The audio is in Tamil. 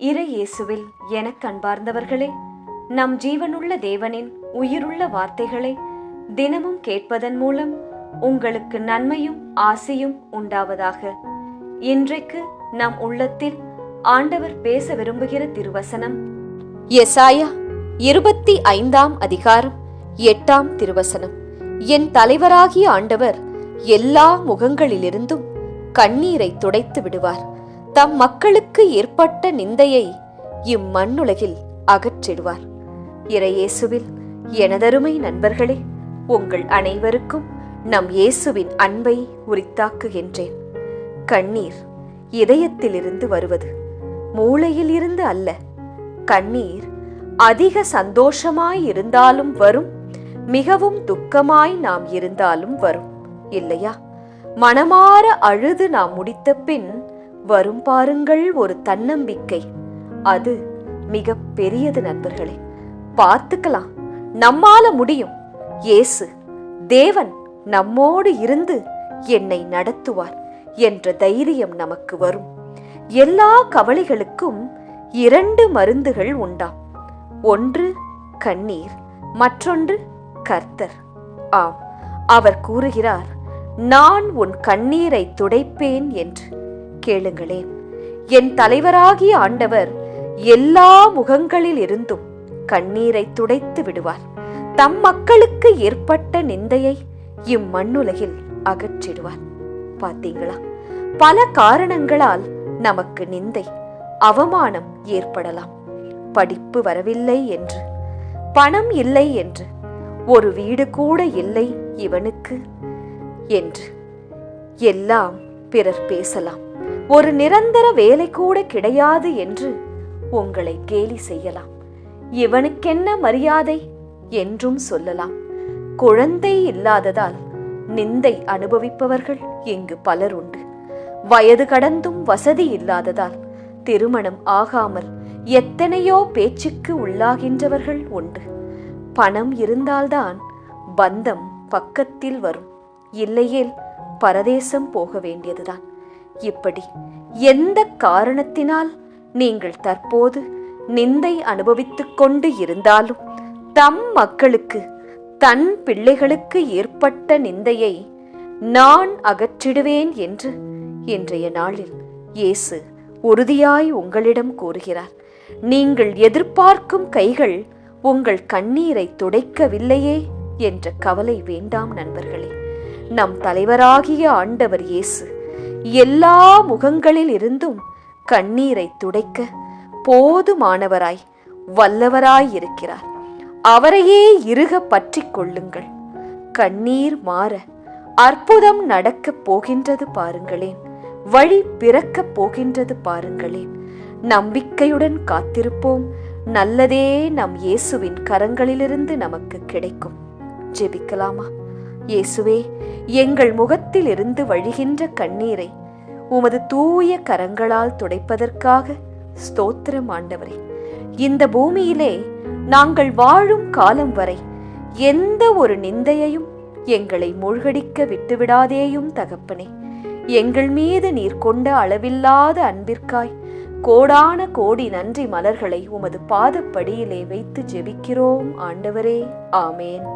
இறை இயேசுவில் எனக் கண்பார்ந்தவர்களே நம் ஜீவனுள்ள தேவனின் உயிருள்ள வார்த்தைகளை தினமும் கேட்பதன் மூலம் உங்களுக்கு நன்மையும் ஆசையும் உண்டாவதாக. இன்றைக்கு நம் உள்ளத்தில் ஆண்டவர் பேச விரும்புகிற திருவசனம் எசாயா இருபத்தி ஐந்தாம் அதிகாரம் எட்டாம் திருவசனம். என் தலைவராகிய ஆண்டவர் எல்லா முகங்களிலிருந்தும் கண்ணீரை துடைத்து விடுவார். தம் மக்களுக்கு ஏற்பட்ட நிந்தையை இம்மண்ணுலகில் அகற்றிடுவார். இறையேசுவில் எனதருமை நண்பர்களே உங்கள் அனைவருக்கும் நம் இயேசுவின் அன்பை உரித்தாக்குகின்றேன். கண்ணீர் இதயத்திலிருந்து வருவது மூளையில் இருந்து அல்ல. கண்ணீர் அதிக சந்தோஷமாய் இருந்தாலும் வரும் மிகவும் துக்கமாய் நாம் இருந்தாலும் வரும். இல்லையா? மனமாற அழுது நாம் முடித்த பின் வரும் பாருங்கள் ஒரு தன்னம்பிக்கை. அது மிக பெரியது நண்பர்களே. பார்த்துக்கலாம். நம்மால முடியும். இயேசு தேவன் நம்மோடு இருந்து என்னை நடத்துவார் என்ற தைரியம் நமக்கு வரும். எல்லா கவலைகளுக்கும் இரண்டு மருந்துகள் உண்டாம் ஒன்று கண்ணீர் மற்றொன்று கர்த்தர். ஆம் அவர் கூறுகிறார் நான் உன் கண்ணீரை துடைப்பேன் என்று. கேளுங்களேன். என் தலைவராகிய ஆண்டவர் எல்லா முகங்களில் இருந்தும் கண்ணீரை துடைத்து விடுவார். தம் மக்களுக்கு ஏற்பட்ட நிந்தையை இம்மண்ணுலகில் அகற்றிடுவார். பாத்தீங்களா பல காரணங்களால் நமக்கு நிந்தை அவமானம் ஏற்படலாம். படிப்பு வரவில்லை என்று பணம் இல்லை என்று ஒரு வீடு கூட இல்லை இவனுக்கு என்று எல்லாம் பிறர் பேசலாம். ஒரு நிரந்தர வேலை கூட கிடையாது என்று உங்களை கேலி செய்யலாம். இவனுக்கென்ன மரியாதை? என்றும் சொல்லலாம். குழந்தை இல்லாததால் நிந்தை அனுபவிப்பவர்கள் இங்கு பலர் உண்டு. வயது கடந்தும் வசதி இல்லாததால் திருமணம் ஆகாமல் எத்தனையோ பேச்சுக்கு உள்ளாகின்றவர்கள் உண்டு. பணம் இருந்தால்தான் பந்தம் பக்கத்தில் வரும். இல்லையேல் பரதேசம் போக வேண்டியதுதான். இப்படி எந்த காரணத்தினால் நீங்கள் தற்போது நிந்தை அனுபவித்துக் கொண்டு இருந்தாலும் தம் மக்களுக்கு தன் பிள்ளைகளுக்கு ஏற்பட்ட நிந்தையை நான் அகற்றிடுவேன் என்று இன்றைய நாளில் இயேசு உறுதியாய் உங்களிடம் கூறுகிறார். நீங்கள் எதிர்பார்க்கும் கைகள் உங்கள் கண்ணீரை துடைக்கவில்லையே என்ற கவலை வேண்டாம் நண்பர்களே. நம் தலைவராகிய ஆண்டவர் இயேசு எல்லா முகங்களில் இருந்தும் கண்ணீரை துடைக்க போதுமானவராய் வல்லவராய் இருக்கிறார் அவரையே இருக பற்றிக் கொள்ளுங்கள். கண்ணீர் மாற அற்புதம் நடக்கப் போகின்றது பாருங்களேன். வழி பிறக்கப் போகின்றது பாருங்களேன். நம்பிக்கையுடன் காத்திருப்போம். நல்லதே நம் இயேசுவின் கரங்களிலிருந்து நமக்கு கிடைக்கும். ஜெபிக்கலாமா? இயேசுவே எங்கள் முகத்தில் இருந்து வழிகின்ற கண்ணீரை உமது தூய கரங்களால் துடைப்பதற்காக ஸ்தோத்திரம் ஆண்டவரே. இந்த பூமியிலே நாங்கள் வாழும் காலம் வரை எந்த ஒரு நிந்தையையும் எங்களை மூழ்கடிக்க விட்டுவிடாதேயும் தகப்பனே. எங்கள் மீது நீர் கொண்ட அளவில்லாத அன்பிற்காய் கோடான கோடி நன்றி மலர்களை உமது பாதப்படியிலே வைத்து ஜெபிக்கிறோம் ஆண்டவரே. ஆமேன்.